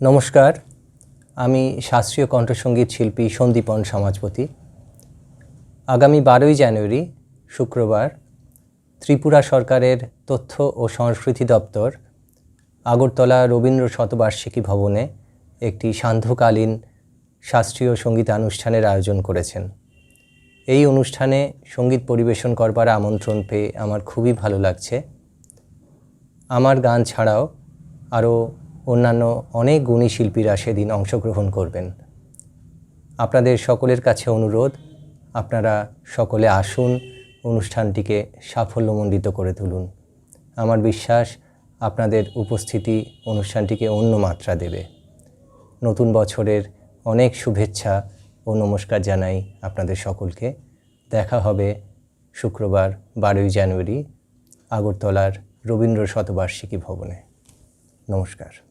নমস্কার, আমি শাস্ত্রীয় কণ্ঠসঙ্গীত শিল্পী সন্দীপন সমাজপতি। আগামী বারোই জানুয়ারি, শুক্রবার, ত্রিপুরা সরকারের তথ্য ও সংস্কৃতি দপ্তর, আগরতলা রবীন্দ্র শতবার্ষিকী ভবনে একটি সান্ধ্যকালীন শাস্ত্রীয় সঙ্গীতানুষ্ঠানের আয়োজন করেছেন। এই অনুষ্ঠানে সংগীত পরিবেশন করবার আমন্ত্রণ পেয়ে আমার খুবই ভালো লাগছে। আমার গান ছাড়াও আরও অন্যান্য অনেক গুণী শিল্পীরা সেদিন অংশগ্রহণ করবেন। আপনাদের সকলের কাছে অনুরোধ, আপনারা সকলে আসুন, অনুষ্ঠানটিকে সাফল্যমণ্ডিত করে তুলুন। আমার বিশ্বাস, আপনাদের উপস্থিতি অনুষ্ঠানটিকে অন্য মাত্রা দেবে। নতুন বছরের অনেক শুভেচ্ছা ও নমস্কার জানাই আপনাদের সকলকে। দেখা হবে শুক্রবার, বারোই জানুয়ারি আগরতলার রবীন্দ্র শতবার্ষিকী ভবনে। নমস্কার।